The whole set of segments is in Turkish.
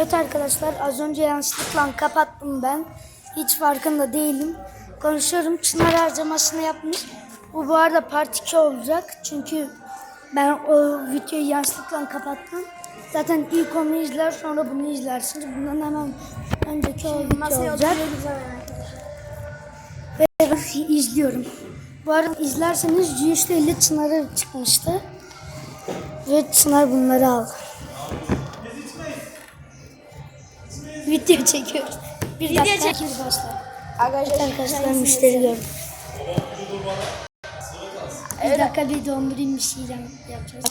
Evet arkadaşlar az önce yanlışlıkla kapattım ben. Hiç farkında değilim. Konuşuyorum. Çınar harcamasını yapmış. Bu bu arada part 2 olacak. Çünkü ben o videoyu yanlışlıkla kapattım. Zaten ilk onu izler sonra bunu izlersiniz. Bundan hemen önceki o video olacak. Ve ben izliyorum. Bu arada izlerseniz %50 Çınar'a çıkmıştı. Ve Çınar bunları aldı. Video çekiyoruz. Bir Video dakika. çek- Bir başla. Arkadaşlar, Arkadaşlar müşteri gördüm. Bir dakika bir dondurayım bir şeyler yapacağız.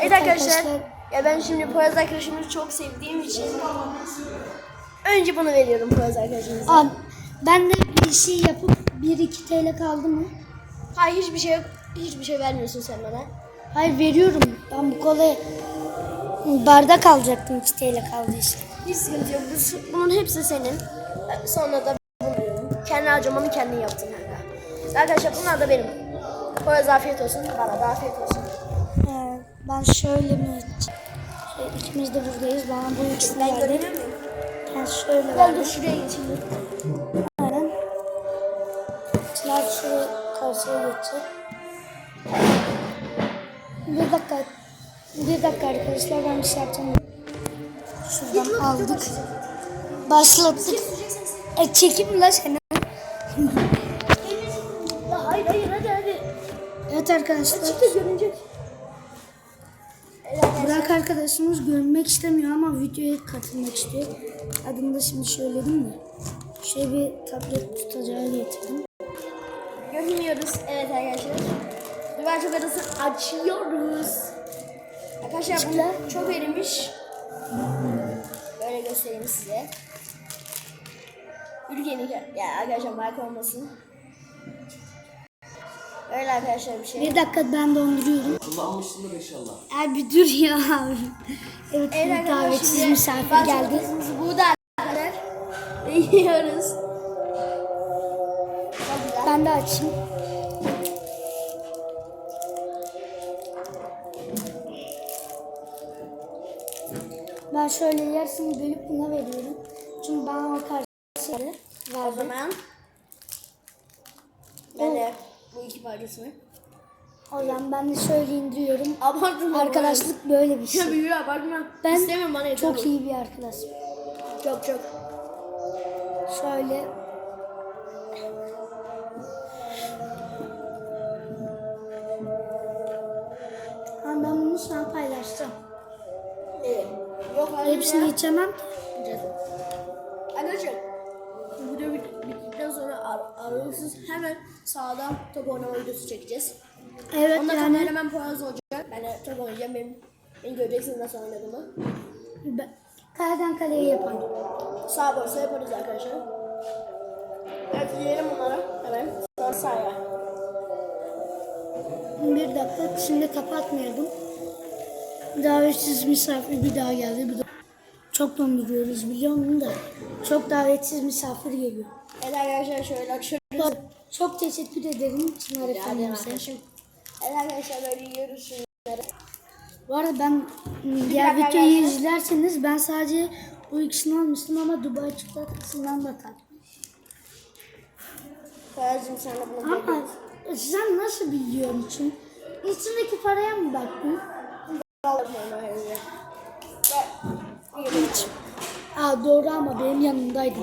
Evet arkadaşlar. Ya ben şimdi Poyraz arkadaşımı çok sevdiğim için önce bunu veriyorum Poyraz arkadaşımıza. Abi, ben de bir şey yapıp 1-2 TL kaldı mı? Hayır hiçbir şey yok. Hiçbir şey vermiyorsun sen bana. Hayır veriyorum. Ben bu kolayı bardak alacaktım 2 TL kaldı işte. Hiç sıkıntı yok. Bu- Bunun hepsi senin. Sonra da bunu veriyorum. Kendi harcamanı kendin yaptın kanka. Arkadaşlar bunlar da benim. Poyraz afiyet olsun. Bana da afiyet olsun. Ee, ben şöyle mi şey, ikimiz de buradayız. Bana bu ikisi Ben verdi. görebiliyor muyum? Ben şöyle Ben verdim. de şuraya geçeyim. Aynen. Çınar şuraya karşıya geçecek. Bir dakika. Bir dakika arkadaşlar ben bir şey yapacağım. Şuradan aldık. Başlattık. E çekim la seni. Hayır hayır hadi hadi. Evet arkadaşlar. Çıktı görünecek. Burak arkadaşımız görünmek istemiyor ama videoya katılmak istiyor. Adını da şimdi söyledim mi? Şöyle bir tablet tutacağı getirdim. Görünmüyoruz. Evet arkadaşlar. Duvar arası açıyoruz. Arkadaşlar bunlar çok erimiş. Böyle göstereyim size. Ülkenin ya arkadaşlar marka olmasın. Öyle arkadaşlar bir şey. Bir dakika ben donduruyorum. Kullanmışsındır inşallah. Abi dur ya abi. Evet, Evet bir arkadaşlar davetsiz misafir geldi. burada arkadaşlar. Yiyoruz. Ben de açayım. Şöyle yarısını bölüp buna veriyorum. Çünkü bana o karşıya O verdi. zaman ben de bu iki parçasını O zaman ben de şöyle indiriyorum. abartma. Arkadaşlık böyle bir Ya şey. büyüğü abartma. Ben İstemiyorum bana yeter Çok bu. iyi bir arkadaşım. Çok çok. Şöyle Hepsini içemem. Arkadaşlar bu video bit- bittikten sonra ar aralıksız hemen sağdan top oynama videosu çekeceğiz. Evet Onda yani kameraman Poyraz olacak. Ben de top oynayacağım. Benim, beni göreceksiniz nasıl oynadığımı. ben- kaleden kaleye yaparım. Sağ borsa yaparız arkadaşlar. Evet yiyelim onları hemen. Sonra sahaya. Bir dakika şimdi kapatmıyordum. Davetsiz misafir bir daha geldi. Bir de çok donduruyoruz biliyor musun da. Çok davetsiz misafir geliyor. Evet arkadaşlar şöyle açıyoruz. Çok teşekkür ederim Çınar Efendimiz'e. Evet arkadaşlar böyle yiyoruz şunları. Bu arada ben diğer videoyu izlerseniz ben sadece bu ikisini almıştım ama Dubai çikolatasından da tattım. Poyraz'cığım sen de bunu Ama sen nasıl biliyorsun? İçindeki paraya mı baktın? Hiç. Aa, doğru ama benim yanımdaydı.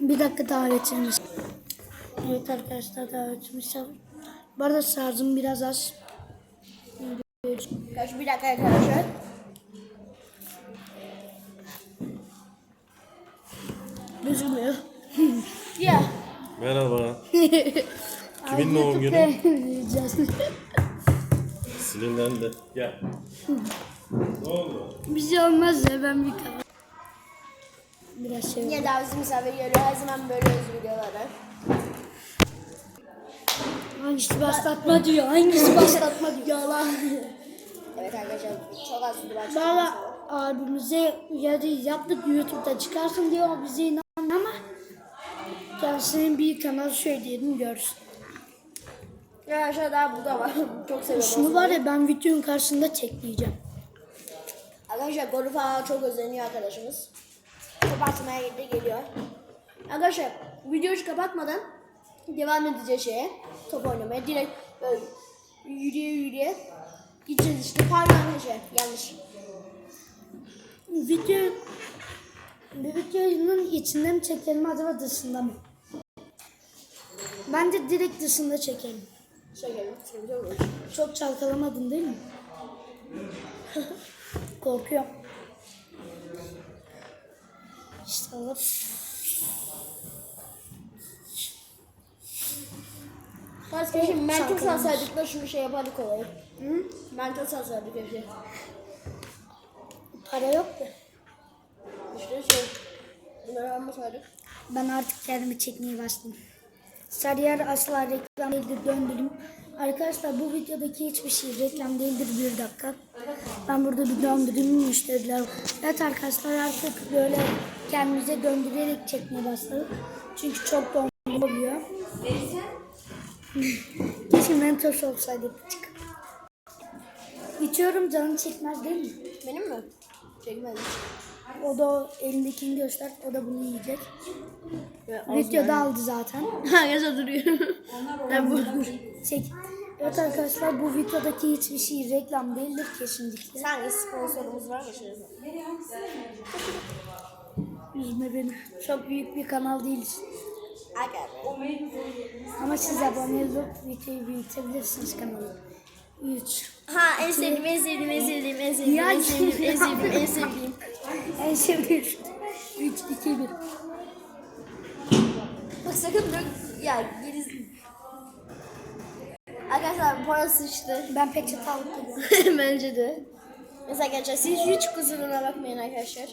Bir dakika davetimiz. Evet arkadaşlar davetimiz. Bu arada şarjım biraz az. Kaç bir dakika arkadaşlar. Gözükmüyor. Ya. Merhaba. Kimin doğum günü? Sinirlendi. Gel. ne oldu? bir şey olmaz ya ben bir kahve. Biraz şey Niye davetsiz misafir geliyor her zaman böyle videoları. Hangisi başlatma diyor. Hangisi başlatma diyor. Yalan. evet arkadaşlar çok az video var. Valla abimize uyarı yaptık YouTube'da çıkarsın diyor bize inanmıyor ama kendisinin bir kanal söyleyelim görsün. Arkadaşlar daha bu da var. çok seviyorum. Şunu var ya ben videonun karşısında çekleyeceğim. Arkadaşlar golü falan çok özleniyor arkadaşımız. Top atmaya gitti geliyor. Arkadaşlar videoyu hiç kapatmadan devam edeceğiz şeye. Top oynamaya. Direkt böyle yürüye yürüye gideceğiz işte. Pardon arkadaşlar yanlış. Video videonun içinde mi çekelim acaba dışında mı? Bence direkt dışında çekelim. Çekelim. Çok çalkalamadın değil mi? Korkuyorum. İşte alıp Ters keşke mental Çalkalanmış. salsaydık da şunu şey yapardık olayı. Hı? Mental salsaydık keşke. para yok da. İşte şey. Bunları almasaydık. Ben artık kendimi çekmeye başladım. Sarıyer asla reklam değildir döndürüm. Arkadaşlar bu videodaki hiçbir şey reklam değildir bir dakika. Ben burada bir döndürüm müşteriler. Evet arkadaşlar artık böyle kendimize döndürerek çekmeye başladık. Çünkü çok dondurma oluyor. Keşke mentos olsaydı tık. İçiyorum canım çekmez değil mi? Benim mi? Çekmedim. O da elindekini göster. O da bunu yiyecek. Ve Videoda aldı zaten. Herkese duruyor. Ben dur dur. Çek. Evet arkadaşlar bu videodaki hiçbir şey reklam değildir kesinlikle. Sanki sponsorumuz var mı şöyle? Üzme beni. Çok büyük bir kanal değiliz. Aga. Ama siz abone olup videoyu büyütebilirsiniz kanalı. 3. Ha en sevdiğim, en sevdiğim, en sevdiğim, en sevdiğim, Ya, en sevdiğim, en sevdiğim, en sevdiğim. En sevdiğim. 3, 2, 1. Bak sakın bırak. Ya geriz... Arkadaşlar para sıçtı. Ben peçete alıp geliyorum. Bence de. Mesela arkadaşlar siz hiç kusuruna bakmayın arkadaşlar.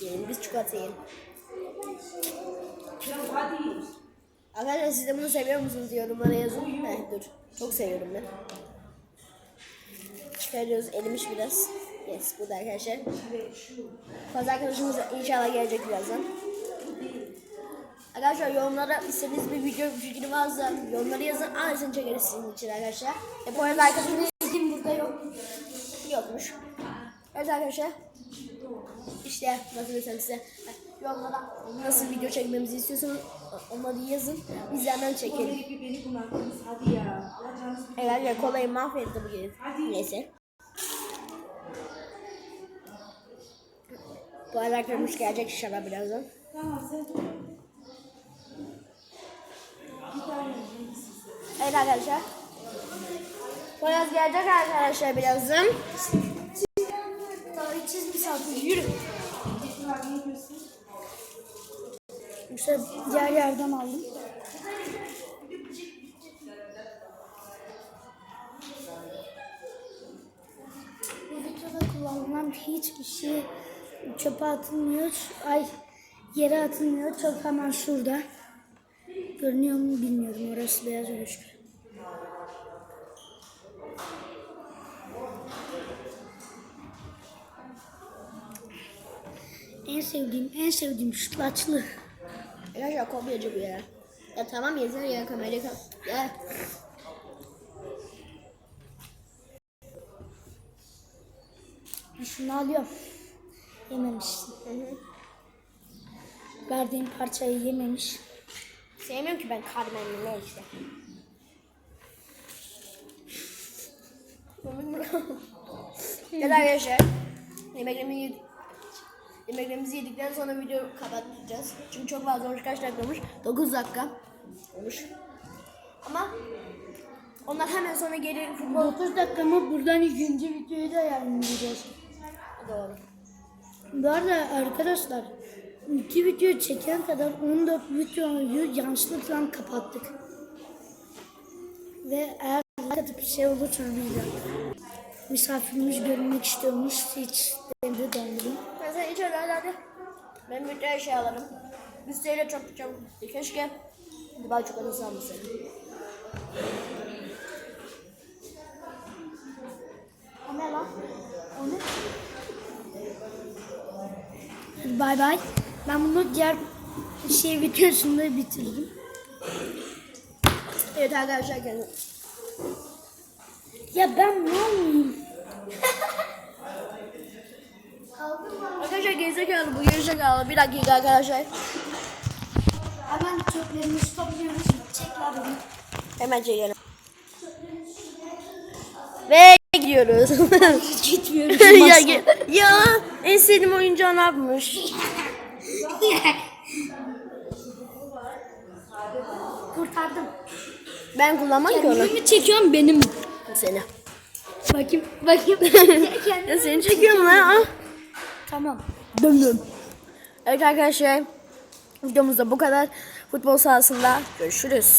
Gelin biz çikolata yiyelim. Arkadaşlar siz de bunu seviyor musunuz yorumlara yazın. Heh, dur. Çok seviyorum ben. Çıkarıyoruz elimiş biraz. Yes bu da arkadaşlar. Fazla arkadaşımız inşallah gelecek birazdan. Arkadaşlar yorumlara istediğiniz bir video fikri varsa yorumları yazın. Aynısını çekeriz sizin için arkadaşlar. E bu arada arkadaşımız Kim burada yok. yokmuş. Evet arkadaşlar. İşte nasıl desem size. Yorumlara nasıl video çekmemizi istiyorsanız onları yazın. Biz hemen çekelim. hadi ya. Arkadaşlar kolayı mahvetti bu gelin. Neyse. Bu arada arkadaşımız gelecek inşallah birazdan. Tamam sen Evet arkadaşlar. Poyraz gelecek arkadaşlar birazdan. Daha içiz bir saat. Yürü. İşte diğer yerden aldım. Kullanılan hiçbir şey çöpe atılmıyor. Ay yere atılmıyor. Çöp hemen şurada. Görünüyor mu bilmiyorum. Orası beyaz gözüküyor. En sevdiğim, en sevdiğim sütlaçlı. Arkadaşlar kopyacı bu ya. Ya tamam yeter ya kamerayı kal. Ya. Şunu alıyorum. Yememişsin. Verdiğim parçayı yememiş. Sevmiyorum ki ben Carmen'i ne işte. evet arkadaşlar. Yemeklerimizi yedik. Yemeklerimizi yedikten sonra video kapatacağız. Çünkü çok fazla olmuş. Kaç dakika olmuş? 9 dakika olmuş. Ama ondan hemen sonra geri futbol... 9 dakika mı buradan ikinci videoyu da yayınlayacağız. Doğru. Bu arada arkadaşlar iki video çeken kadar 14 videoyu yanlışlıkla kapattık. Ve eğer like atıp bir şey olursa bir misafirimiz görünmek istiyormuş hiç dedi döndürüm. Ben sen hiç öyle hadi. Ben bir şey alırım. Müsteyle çok çabuk. Keşke Dubai çikolatası almasaydım. Bay bay. Ben bunu diğer şey videosunda bitirdim. Evet arkadaşlar kendinize. Ya ben ne olmayayım? Arkadaşlar gerizekalı bu gerizekalı. Bir dakika arkadaşlar. Hemen çöplerimizi topluyoruz. Çekler beni. Hemen çekelim. Ve gidiyoruz. Gitmiyoruz. ya, ya, ya en sevdiğim oyuncağı ne yapmış? Kurtardım. Ben kullanmam ki onu. Kendimi çekiyorum benim. Seni. Bakayım. Bakayım. Ya seni çekiyorum lan. ah. tamam. Dön dön. Evet arkadaşlar videomuzda bu kadar. Futbol sahasında görüşürüz.